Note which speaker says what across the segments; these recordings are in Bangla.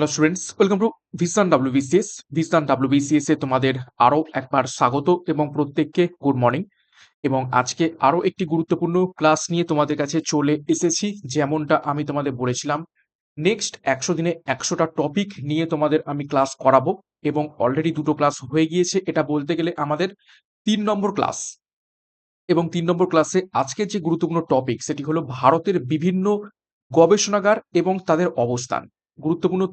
Speaker 1: Hello students welcome to Vision WBCS Vision WBCS এ তোমাদের আরও একবার স্বাগত এবং প্রত্যেককে গুড মর্নিং এবং আজকে আরও একটি গুরুত্বপূর্ণ ক্লাস নিয়ে তোমাদের কাছে চলে এসেছি, যেমনটা আমি তোমাদের বলেছিলাম। নেক্সট একশো দিনে একশোটা টপিক নিয়ে তোমাদের আমি ক্লাস করাবো এবং অলরেডি দুটো ক্লাস হয়ে গিয়েছে। এটা বলতে গেলে আমাদের তিন নম্বর ক্লাস এবং তিন নম্বর ক্লাসে আজকের যে গুরুত্বপূর্ণ টপিক সেটি হলো ভারতের বিভিন্ন গবেষণাগার এবং তাদের অবস্থান। গুরুত্বপূর্ণ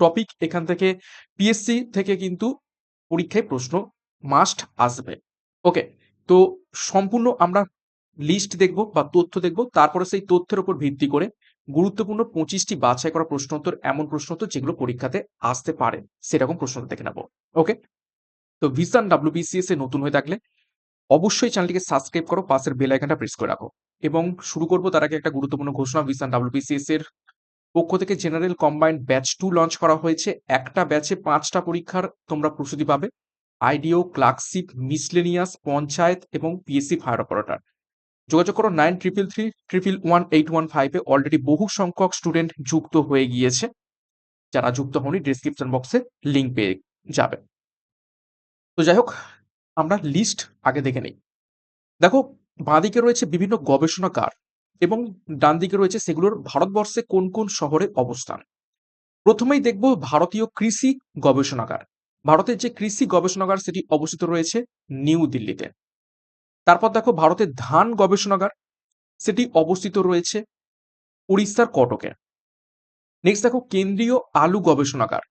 Speaker 1: টপিক এখান থেকে পিএসসি থেকে কিন্তু পরীক্ষায় প্রশ্ন মাস্ট আসবে। ওকে তো সম্পূর্ণ আমরা লিস্ট দেখব বা তথ্য দেখব, তারপরে সেই তথ্যের উপর ভিত্তি করে গুরুত্বপূর্ণ পঁচিশটি বাছাই করা প্রশ্নোত্তর, এমন প্রশ্নোত্তর যেগুলো পরীক্ষাতে আসতে পারে, সেরকম প্রশ্ন দেখে নেব। ওকে তো ভিসান ডাব্লিউবিসিএস এ নতুন হয়ে থাকলে অবশ্যই চ্যানেলটিকে সাবস্ক্রাইব করো, পাশের বেল আইকনটা প্রেস করে রাখো। এবং শুরু করব তার আগে একটা গুরুত্বপূর্ণ ঘোষণা ভিসান ডাব্লিউবিসিএস এর পক্ষ থেকে general combined batch two launch করা হয়েছে। একটা ব্যাচে পাঁচটা পরীক্ষার তোমরা প্রস্তুতি পাবে। আইডিও, ক্লার্কশিপ, মিসলেনিয়াস, পঞ্চায়েত এবং পিএসসি ফায়ার অপারেটর। যোগাযোগ করো nine triple three triple one eight one ফাইভে অলরেডি বহু সংখ্যক স্টুডেন্ট যুক্ত হয়ে গিয়েছে। যারা যুক্ত হওনি ডিসক্রিপশন বক্সে লিঙ্ক পেয়ে যাবে। তো যাই হোক, আমরা লিস্ট আগে দেখে নেই। দেখো, বাঁদিকে রয়েছে বিভিন্ন গবেষণাগার। এবং ডান দিকে রয়েছে সেগুলোর ভারতবর্ষে কোন কোন শহরে অবস্থান। প্রথমেই দেখব ভারতীয় কৃষি গবেষণাগার। ভারতের যে কৃষি গবেষণাগার সেটি অবস্থিত রয়েছে নিউ দিল্লিতে। তারপর দেখো ভারতের ধান গবেষণাগার, সেটি অবস্থিত রয়েছে উড়িষ্যার কটকে। নেক্সট দেখো কেন্দ্রীয় আলু গবেষণাগার,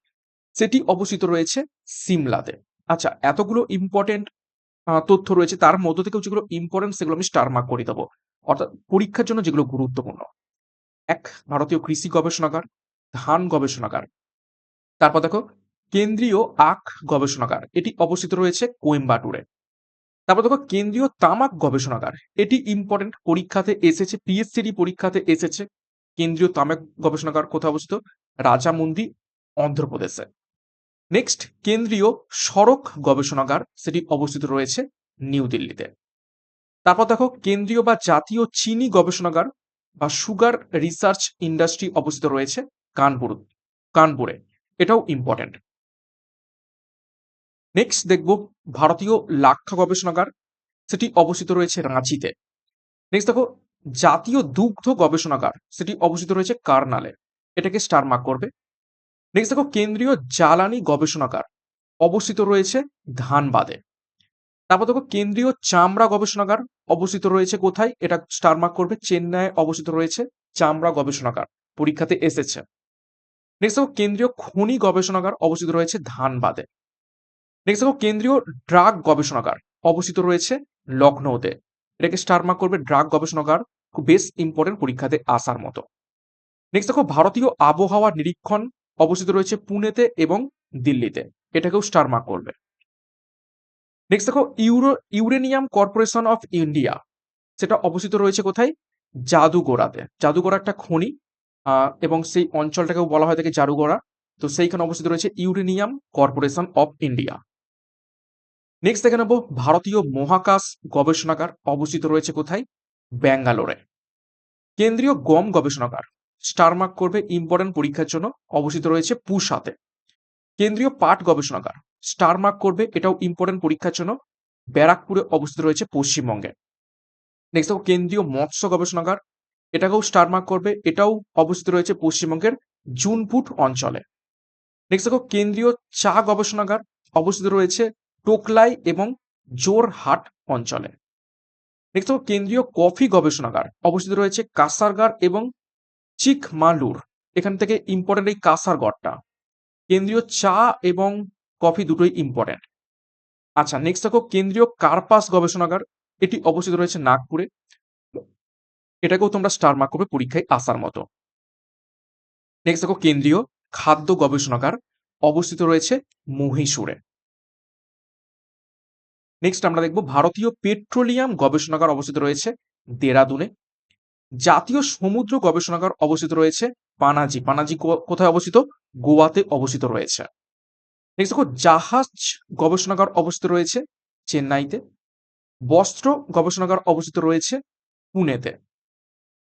Speaker 1: সেটি অবস্থিত রয়েছে সিমলাতে। আচ্ছা এতগুলো ইম্পর্টেন্ট তথ্য রয়েছে। তার মধ্য থেকেও যেগুলো ইম্পর্টেন্ট সেগুলো আমি স্টার মার্ক করে দেবো। অর্থাৎ পরীক্ষার জন্য যেগুলো গুরুত্বপূর্ণ। এক, ভারতীয় কৃষি গবেষণাগার, ধান গবেষণাগার। তারপর দেখো, কেন্দ্রীয় আখ গবেষণাগার, এটি অবস্থিত রয়েছে কোয়েম্বাটুরে। তারপর দেখো, কেন্দ্রীয় তামাক গবেষণাগার, এটি ইম্পর্টেন্ট পরীক্ষাতে এসেছে পিএসসিডি পরীক্ষাতে এসেছে। কেন্দ্রীয় তামাক গবেষণাগার কোথায় অবস্থিত? রাজামন্দি, অন্ধ্রপ্রদেশে। নেক্সট কেন্দ্রীয় সড়ক গবেষণাগার, সেটি অবস্থিত রয়েছে নিউ দিল্লিতে। তারপর দেখো কেন্দ্রীয় বা জাতীয় চিনি গবেষণাগার বা সুগার রিসার্চ ইন্ডাস্ট্রি অবস্থিত রয়েছে কানপুর, কানপুরে। এটাও ইম্পর্টেন্ট নেক্সট দেখব ভারতীয় লাক্ষা গবেষণাগার। সেটি অবস্থিত রয়েছে রাঁচিতে। নেক্সট দেখো জাতীয় দুগ্ধ গবেষণাগার। সেটি অবস্থিত রয়েছে কার্নালে। এটাকে স্টার মার্ক করবে। নেক্সট দেখো কেন্দ্রীয় জ্বালানি গবেষণাগার। অবস্থিত রয়েছে ধানবাদে। তারপর দেখো কেন্দ্রীয় চামড়া গবেষণাগার অবস্থিত রয়েছে কোথায়? এটা স্টার মার্ক করবে, চেন্নাইয়ে অবস্থিত রয়েছে চামড়া গবেষণাগার, পরীক্ষাতে এসেছে। নেক্সট দেখো কেন্দ্রীয় খনি গবেষণাগার অবস্থিত রয়েছে ধানবাদে। নেক্সট দেখো কেন্দ্রীয় ড্রাগ গবেষণাগার অবস্থিত রয়েছে লখনৌতে। এটাকে স্টার মার্ক করবে ড্রাগ গবেষণাগার, খুব বেশ ইম্পর্টেন্ট পরীক্ষাতে আসার মতো। নেক্সট দেখো ভারতীয় আবহাওয়া নিরীক্ষণ অবস্থিত রয়েছে পুনেতে এবং দিল্লিতে। এটাকেও স্টার মার্ক করবে। নেক্সট দেখো, euro, uranium corporation of India, সেটা অবস্থিত রয়েছে কোথায়? জাদুগোড়াতে। জাদুগোড়া একটা খনি এবং সেই অঞ্চলটাকেও বলা হয় থাকে জাদুগোড়া। তো সেইখানে অবস্থিত রয়েছে uranium corporation of India. Next দেখে নেব, ভারতীয় মহাকাশ গবেষণাগার অবস্থিত রয়েছে কোথায়? ব্যাঙ্গালোরে। কেন্দ্রীয় গম গবেষণাগার, স্টারমার্ক করবে ইম্পর্টেন্ট পরীক্ষার জন্য অবস্থিত রয়েছে পুসাতে। কেন্দ্রীয় পাট গবেষণাগার স্টার মার্ক করবে, এটাও ইম্পর্টেন্ট পরীক্ষার জন্য। ব্যারাকপুরে অবস্থিত রয়েছে পশ্চিমবঙ্গে। নেক্সট দেখো, কেন্দ্রীয় মৎস্য গবেষণাগার, এটাকেও স্টার মার্ক করবে, এটাও অবস্থিত রয়েছে পশ্চিমবঙ্গের জুনপুট অঞ্চলে। নেক্সট দেখো, কেন্দ্রীয় চা গবেষণাগার অবস্থিত রয়েছে টোকলাই এবং জোরহাট অঞ্চলে। নেক্সট দেখো, কেন্দ্রীয় কফি গবেষণাগার অবস্থিত রয়েছে কাসারগার এবং চিকমালুর। এখান থেকে ইম্পর্টেন্ট এই কাসারগড়টা। কেন্দ্রীয় চা এবং কফি দুটোই ইম্পর্টেন্ট আচ্ছা নেক্সট দেখো, কেন্দ্রীয় কার্পাস গবেষণাগার, এটি অবস্থিত রয়েছে নাগপুরে। এটাকেও তোমরা স্টার মার্ক করবে পরীক্ষায় আসার মতো। নেক্সট দেখো, কেন্দ্রীয় খাদ্য গবেষণাগার অবস্থিত রয়েছে মহীশূরে। নেক্সট আমরা দেখব, ভারতীয় পেট্রোলিয়াম গবেষণাগার অবস্থিত রয়েছে দেরাদুনে। জাতীয় সমুদ্র গবেষণাগার অবস্থিত রয়েছে পানাজি। পানাজি কোথায় অবস্থিত? গোয়াতে অবস্থিত রয়েছে। নেক্সট দেখো জাহাজ গবেষণাগার অবস্থিত রয়েছে চেন্নাইতে, বস্ত্র গবেষণাগার অবস্থিত রয়েছে পুনেতে,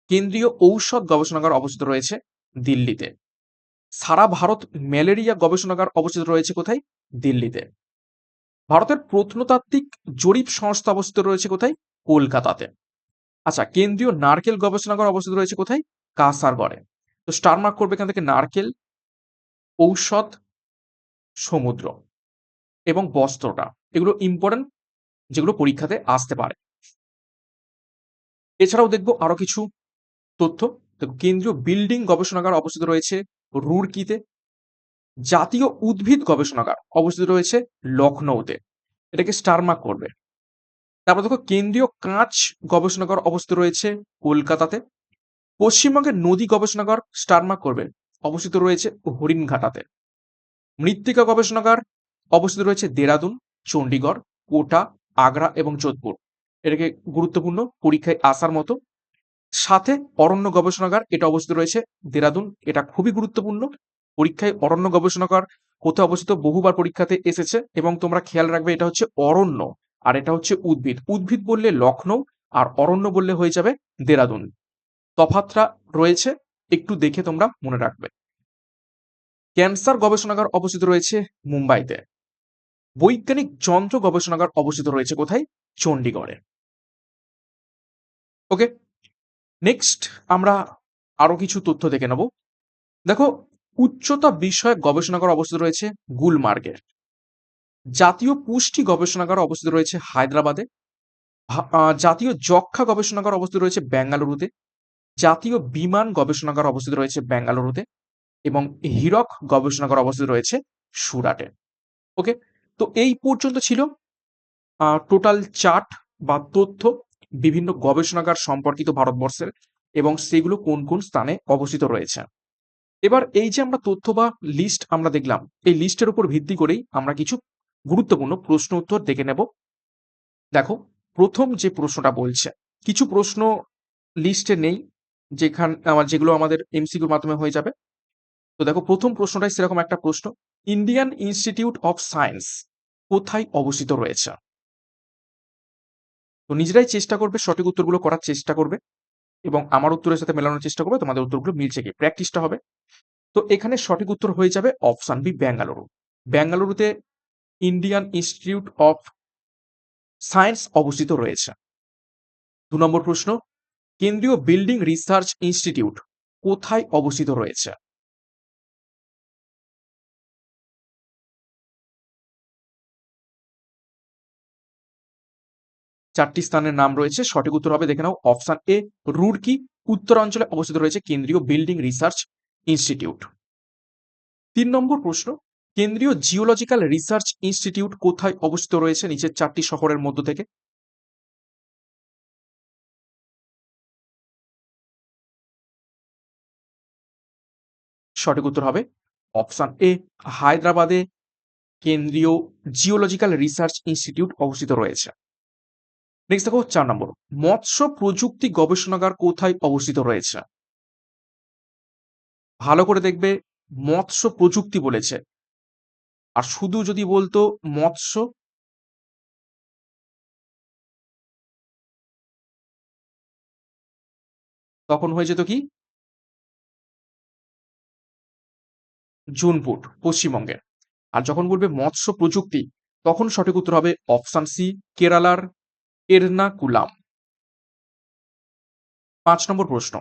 Speaker 1: কেন্দ্রীয় ঔষধ গবেষণাগার অবস্থিত রয়েছে দিল্লিতে, সারা ভারত ম্যালেরিয়া গবেষণাগার অবস্থিত রয়েছে কোথায়? দিল্লিতে। ভারতের প্রত্নতাত্ত্বিক জরিপ সংস্থা অবস্থিত রয়েছে কোথায়? কলকাতাতে। আচ্ছা কেন্দ্রীয় নারকেল গবেষণাগার অবস্থিত রয়েছে কোথায়? কাসারগড়ে। তো স্টার মার্ক করবে এখান থেকে নারকেল, ঔষধ সমুদ্র এবং বস্ত্রটা। এগুলো ইম্পর্টেন্ট যেগুলো পরীক্ষাতে আসতে পারে। এছাড়াও দেখব আরও কিছু তথ্য। কেন্দ্রীয় বিল্ডিং গবেষণাগার অবস্থিত রয়েছে রুরকিতে। জাতীয় উদ্ভিদ গবেষণাগার অবস্থিত রয়েছে লখনৌতে এটাকে স্টারমার্ক করবে। তারপর দেখো, কেন্দ্রীয় কাঁচ গবেষণাগার অবস্থিত রয়েছে কলকাতাতে। পশ্চিমবঙ্গের নদী গবেষণাগার স্টারমার্ক করবে। অবস্থিত রয়েছে হরিণঘাটাতে। মৃত্তিকা গবেষণাগার অবস্থিত রয়েছে দেরাদুন চণ্ডীগড় কোটা, আগ্রা এবং যোধপুর। এটাকে গুরুত্বপূর্ণ পরীক্ষায় আসার মতো। সাথে অরণ্য গবেষণাগার এটা অবস্থিত রয়েছে দেরাদুন। এটা খুবই গুরুত্বপূর্ণ পরীক্ষায়। অরণ্য গবেষণাগার কোথায় অবস্থিত বহুবার পরীক্ষাতে এসেছে এবং তোমরা খেয়াল রাখবে এটা হচ্ছে অরণ্য আর এটা হচ্ছে উদ্ভিদ। উদ্ভিদ বললে লখনৌ আর অরণ্য বললে হয়ে যাবে দেরাদুন। তফাতটা রয়েছে, একটু দেখে তোমরা মনে রাখবে। ক্যান্সার গবেষণাগার অবস্থিত রয়েছে মুম্বাইতে। বৈজ্ঞানিক যন্ত্র গবেষণাগার অবস্থিত রয়েছে কোথায়? চণ্ডীগড়ে ওকে, নেক্সট আমরা আরও কিছু তথ্য দেখে নেব। দেখো, উচ্চতা বিষয়ক গবেষণাগার অবস্থিত রয়েছে গুলমার্গে। জাতীয় পুষ্টি গবেষণাগার অবস্থিত রয়েছে হায়দ্রাবাদে। জাতীয় যক্ষা গবেষণাগার অবস্থিত রয়েছে বেঙ্গালুরুতে। জাতীয় বিমান গবেষণাগার অবস্থিত রয়েছে বেঙ্গালুরুতে। এবং হীরক গবেষণাগার অবস্থিত রয়েছে সুরাটে। ওকে তো এই পর্যন্ত ছিল টোটাল চার্ট বা তথ্য বিভিন্ন গবেষণাগার সম্পর্কিত ভারতবর্ষের এবং সেগুলো কোন কোন স্থানে অবস্থিত রয়েছে। এবার এই যে আমরা তথ্য বা লিস্ট আমরা দেখলাম, এই লিস্টের উপর ভিত্তি করেই আমরা কিছু গুরুত্বপূর্ণ প্রশ্ন উত্তর দেখে নেব। দেখো, প্রথম যে প্রশ্নটা বলছে, কিছু প্রশ্ন লিস্টে নেই, যেখান যেগুলো আমাদের এমসিকিউর মাধ্যমে হয়ে যাবে। তো দেখো, প্রথম প্রশ্নটাই সেরকম একটা প্রশ্ন। ইন্ডিয়ান ইনস্টিটিউট অফ সায়েন্স কোথায় অবস্থিত রয়েছে? তো নিজেরাই চেষ্টা করবে, সঠিক উত্তরগুলো করার চেষ্টা করবে এবং আমার উত্তরের সাথে মেলানোর চেষ্টা করবে, তোমাদের উত্তরগুলো মিলছে কি? প্র্যাকটিসটা হবে। তো এখানে সঠিক উত্তর হয়ে যাবে অপশন বি বেঙ্গালুরু বেঙ্গালুরুতে ইন্ডিয়ান ইনস্টিটিউট অফ সায়েন্স অবস্থিত রয়েছে। দু নম্বর প্রশ্ন, কেন্দ্রীয় বিল্ডিং রিসার্চ ইনস্টিটিউট কোথায় অবস্থিত রয়েছে? চারটি স্থানের নাম রয়েছে। সঠিক উত্তর হবে, দেখে নাও, অপশন এ রুড়কি উত্তরাঞ্চলে অবস্থিত রয়েছে কেন্দ্রীয় বিল্ডিং রিসার্চ ইনস্টিটিউট। তিন নম্বর প্রশ্ন, কেন্দ্রীয় জিওলজিক্যাল রিসার্চ ইনস্টিটিউট কোথায় অবস্থিত রয়েছে? নিচের চারটি শহরের মধ্য থেকে। সঠিক উত্তর হবে, অপশন এ, হায়দ্রাবাদে কেন্দ্রীয় জিওলজিক্যাল রিসার্চ ইনস্টিটিউট অবস্থিত রয়েছে। নেক্সট দেখো চার নম্বর। মৎস্য প্রযুক্তি গবেষণাগার কোথায় অবস্থিত রয়েছে? ভালো করে দেখবে, মৎস্য প্রযুক্তি বলেছে। আর শুধু যদি বলতো মৎস্য তখন হয়ে যেত কি? জুনপুট পশ্চিমবঙ্গের আর যখন বলবে মৎস্য প্রযুক্তি, তখন সঠিক উত্তর হবে অপশন সি, কেরালার এরনাকুলাম। পাঁচ নম্বর প্রশ্ন।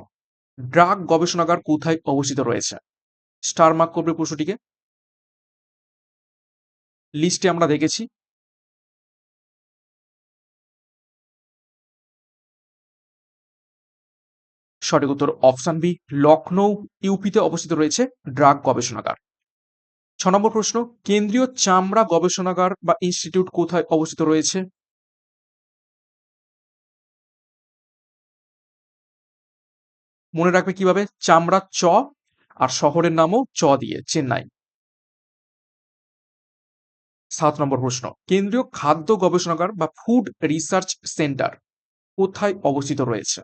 Speaker 1: ড্রাগ গবেষণাগার কোথায় অবস্থিত রয়েছে? স্টার মার্ক করবে প্রশ্নটিকে। লিস্টে আমরা দেখেছি। সঠিক উত্তর অপশন বি, লখনৌ, ইউপিতে অবস্থিত রয়েছে ড্রাগ গবেষণাগার। ছ নম্বর প্রশ্ন, কেন্দ্রীয় চামড়া গবেষণাগার বা ইনস্টিটিউট কোথায় অবস্থিত রয়েছে? মনে রাখবে কীভাবে? চামড়া চ আর শহরের নামও চ দিয়ে, চেন্নাই। সাত নম্বর প্রশ্ন। কেন্দ্রীয় খাদ্য গবেষণাগার বা ফুড রিসার্চ সেন্টার কোথায় অবস্থিত রয়েছে?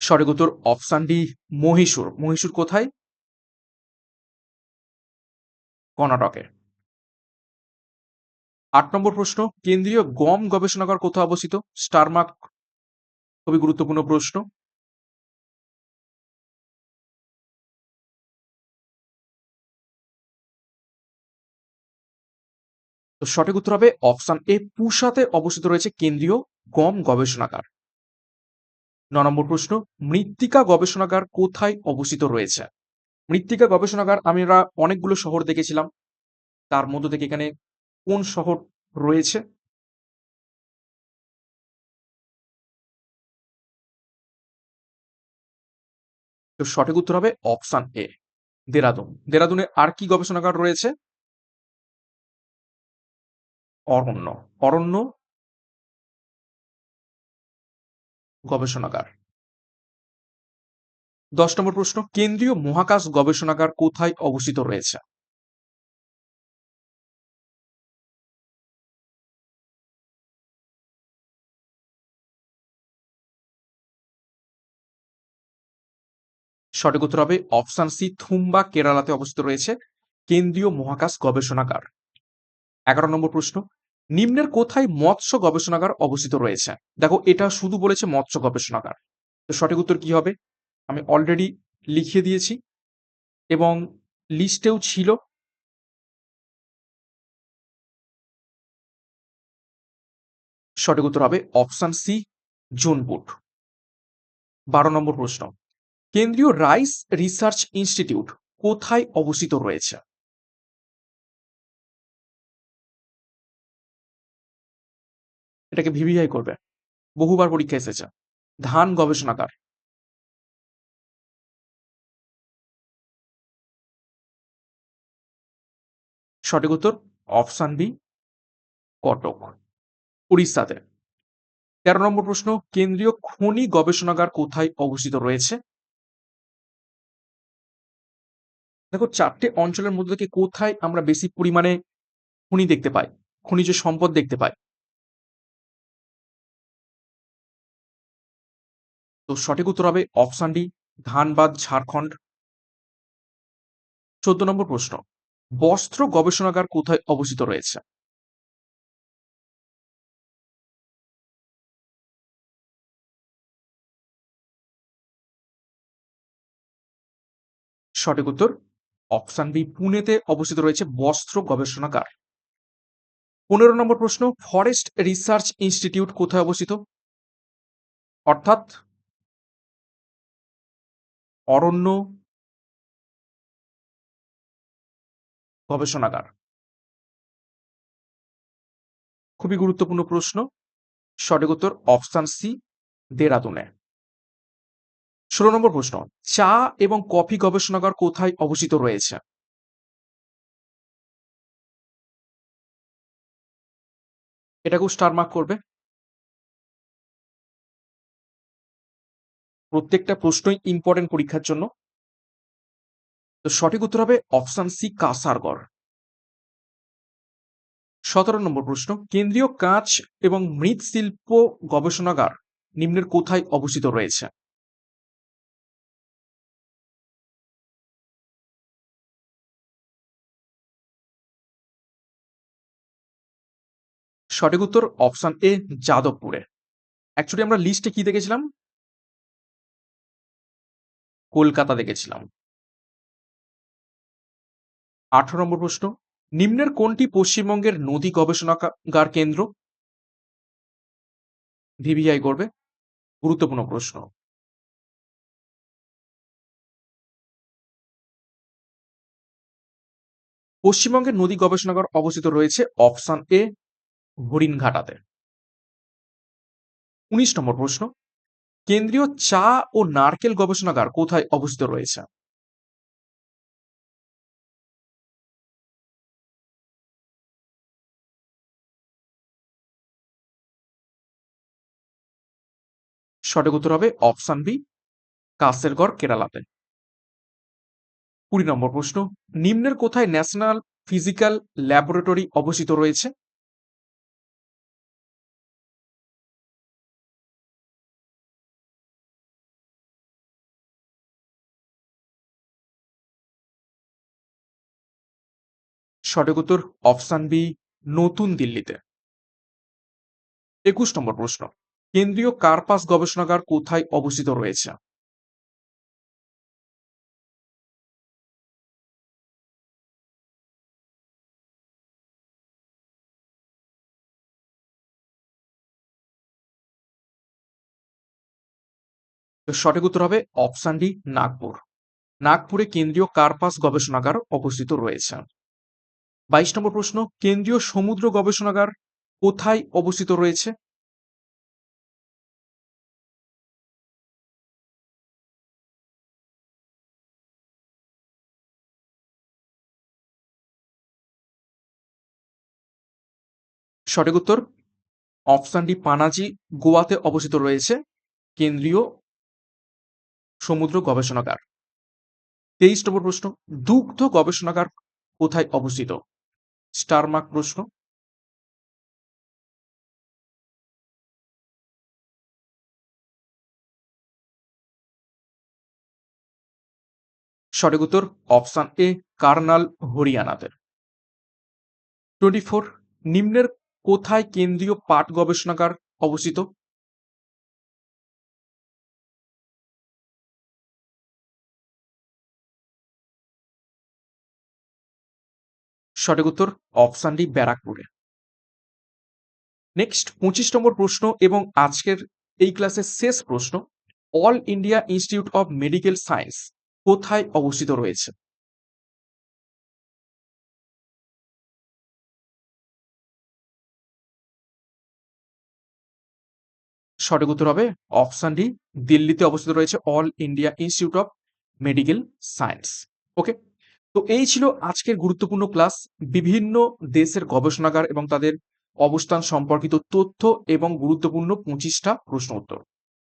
Speaker 1: সঠিক উত্তর অপশন ডি, মহীশূর। মহীশূর কোথায়? কর্ণাটকে আট নম্বর প্রশ্ন, কেন্দ্রীয় গম গবেষণাগার কোথায় অবস্থিত? স্টারমার্ক খুবই গুরুত্বপূর্ণ প্রশ্ন। তো সঠিক উত্তর হবে অপশন এ, পুষাতে অবস্থিত রয়েছে কেন্দ্রীয় গম গবেষণাগার। ন নম্বর প্রশ্ন, মৃত্তিকা গবেষণাগার কোথায় অবস্থিত রয়েছে? মৃত্তিকা গবেষণাগার আমরা অনেকগুলো শহর দেখেছিলাম। তার মধ্য থেকে এখানে কোন শহর রয়েছে? তো সঠিক উত্তর হবে অপশন এ, দেরাদুন। দেরাদুনে আর কি গবেষণাগার রয়েছে? অরণ্য। অরণ্য গবেষণাগার। দশ নম্বর প্রশ্ন, কেন্দ্রীয় মহাকাশ গবেষণাগার কোথায় অবস্থিত রয়েছে? সঠিক উত্তর হবে অপশন সি, থুম্বা, কেরালাতে অবস্থিত রয়েছে কেন্দ্রীয় মহাকাশ গবেষণাগার। এগারো নম্বর প্রশ্ন, নিম্নের কোথায় মৎস্য গবেষণাগার অবস্থিত রয়েছে? দেখো, এটা শুধু বলেছে মৎস্য গবেষণাগার। তো সঠিক উত্তর কি হবে? আমি অলরেডি লিখিয়ে দিয়েছি এবং লিস্টেও ছিল। সঠিক উত্তর হবে অপশন সি জোনপুট বারো নম্বর প্রশ্ন। কেন্দ্রীয় রাইস রিসার্চ ইনস্টিটিউট কোথায় অবস্থিত রয়েছে? এটাকে ভিভিআই করবে। বহুবার পরীক্ষা এসেছে। ধান গবেষণাগার। সঠিক উত্তর অপশান বি, কটক, উড়িষ্যাতে। তেরো নম্বর প্রশ্ন, কেন্দ্রীয় খনি গবেষণাগার কোথায় অবস্থিত রয়েছে? দেখো, চারটে অঞ্চলের মধ্যে থেকে কোথায় আমরা বেশি পরিমাণে খনি দেখতে পাই? খনিজ সম্পদ দেখতে পাই। তো সঠিক উত্তর হবে অপশান ডি, ধানবাদ, ঝাড়খণ্ড। চোদ্দ নম্বর প্রশ্ন বস্ত্র গবেষণাগার কোথায় অবস্থিত রয়েছে? সঠিক উত্তর, অপশান বি, পুনেতে অবস্থিত রয়েছে বস্ত্র গবেষণাগার। পনেরো নম্বর প্রশ্ন, ফরেস্ট রিসার্চ ইনস্টিটিউট কোথায় অবস্থিত? অর্থাৎ অরণ্য গবেষণাগার। খুবই গুরুত্বপূর্ণ প্রশ্ন। সঠিক উত্তর অপশান সি, দেরাদুনে। ষোলো নম্বর প্রশ্ন, চা এবং কফি গবেষণাগার কোথায় অবস্থিত রয়েছে? এটাকেও স্টার মার্ক করবে। প্রত্যেকটা প্রশ্নই ইম্পর্টেন্ট পরীক্ষার জন্য। তো সঠিক উত্তর হবে অপশন সি, কাসারগড়। সতেরো নম্বর প্রশ্ন, কেন্দ্রীয় কাঁচ এবং মৃৎশিল্প গবেষণাগার নিম্নের কোথায় অবস্থিত রয়েছে? সঠিক উত্তর অপশন এ, যাদবপুরে। অ্যাকচুয়ালি আমরা লিস্টে কি দেখেছিলাম? কলকাতা দেখেছিলাম। আঠারো নম্বর প্রশ্ন, নিম্নের কোনটি পশ্চিমবঙ্গের নদী গবেষণাগার কেন্দ্র? ভিভিআই করবে। গুরুত্বপূর্ণ প্রশ্ন। পশ্চিমবঙ্গের নদী গবেষণাগার অবস্থিত রয়েছে অপশন এ, হরিণঘাটাতে। উনিশ নম্বর প্রশ্ন, কেন্দ্রীয় চা ও নারকেল গবেষণাগার কোথায় অবস্থিত রয়েছে? সঠিক উত্তর হবে অপশন বি, কাসেরগড়, কেরালাতে। কুড়ি নম্বর প্রশ্ন, নিম্নের কোথায় ন্যাশনাল ফিজিক্যাল ল্যাবরেটরি অবস্থিত রয়েছে? সঠিক উত্তর অপশান বি, নতুন দিল্লিতে। একুশ নম্বর প্রশ্ন কেন্দ্রীয় কার্পাস গবেষণাগার কোথায় অবস্থিত রয়েছে? সঠিক উত্তর হবে অপশন ডি, নাগপুর। নাগপুরে কেন্দ্রীয় কার্পাস গবেষণাগার অবস্থিত রয়েছে। বাইশ নম্বর প্রশ্ন, কেন্দ্রীয় সমুদ্র গবেষণাগার কোথায় অবস্থিত রয়েছে? সঠিক উত্তর? অপশন ডি পানাজি, গোয়াতে অবস্থিত রয়েছে কেন্দ্রীয় সমুদ্র গবেষণাগার। তেইশ নম্বর প্রশ্ন, দুগ্ধ গবেষণাগার কোথায় অবস্থিত? স্টারমার্ক প্রশ্ন। সঠিক উত্তর, অপশান এ, কার্নাল হরিয়ানাদের টোয়েন্টি ফোর, নিম্নের কোথায় কেন্দ্রীয় পাট গবেষণাগার অবস্থিত? সঠিক উত্তর অপশন ডি, ব্যারাকপুরে। নেক্সট, পঁচিশ নম্বর প্রশ্ন এবং আজকের এই ক্লাসের শেষ প্রশ্ন। All India Institute of Medical Science কোথায় অবস্থিত রয়েছে? সঠিক উত্তর হবে অপশন ডি, দিল্লিতে অবস্থিত রয়েছে All India Institute of Medical Science. Okay? তো এই ছিল আজকের গুরুত্বপূর্ণ ক্লাস। বিভিন্ন দেশের গবেষণাগার এবং তাদের অবস্থান সম্পর্কিত তথ্য এবং গুরুত্বপূর্ণ পঁচিশটা প্রশ্ন উত্তর।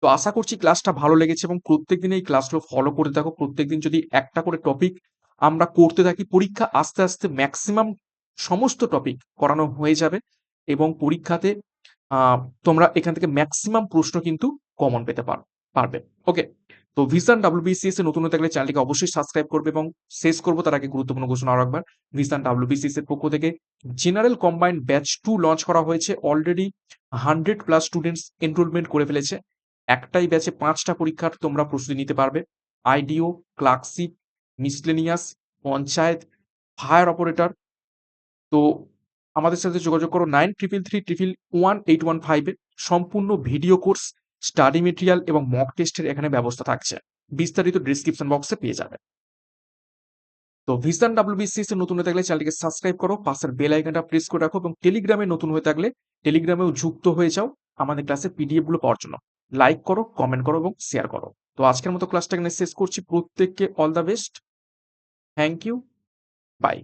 Speaker 1: তো আশা করছি ক্লাসটা ভালো লেগেছে এবং প্রত্যেকদিন এই ক্লাসগুলো ফলো করতে থাকো প্রত্যেকদিন যদি একটা করে টপিক আমরা করতে থাকি, পরীক্ষা আস্তে আস্তে ম্যাক্সিমাম সমস্ত টপিক করানো হয়ে যাবে এবং পরীক্ষাতে তোমরা এখান থেকে ম্যাক্সিমাম প্রশ্ন কিন্তু কমন পেতে পারো, পারবে। ওকে তো ভিসান ডাব্লিউবিসিএস এর নতুন থাকলে চ্যানেলটিকে অবশ্যই সাবস্ক্রাইব করবে এবং শেষ করব তার আগে গুরুত্বপূর্ণ ঘোষণা আরও একবার। ভিসান ডাব্লিউবিসিএস এর পক্ষ থেকে general combined batch two launch করা হয়েছে। Already hundred plus students enrolment করে ফেলেছে। একটাই ব্যাচে পাঁচটা পরীক্ষার তোমরা প্রস্তুতি নিতে পারবে। আইডিও clerkship miscellaneous panchayat fire operator তো আমাদের সাথে যোগাযোগ করো nine triple three triple one eight one ফাইভে সম্পূর্ণ ভিডিও কোর্স, স্টাডি মেটেরিয়াল এবং মক টেস্টের এখানে ব্যবস্থা থাকছে। বিস্তারিত ডিসক্রিপশন বক্সে পেয়ে যাবে। তো ভিসান ডাব্লিউবিসিএস নতুন হয়ে থাকলে চ্যানেলটিকে সাবস্ক্রাইব করো, পাশের বেল আইকনটা প্রেস করে রাখো এবং টেলিগ্রামে নতুন হয়ে থাকলে টেলিগ্রামেও যুক্ত হয়ে যাও আমাদের ক্লাসের পিডিএফগুলো পাওয়ার জন্য। লাইক করো কমেন্ট করো এবং শেয়ার করো। তো আজকের মতো ক্লাসটা এখানে শেষ করছি। প্রত্যেককে all the best thank you bye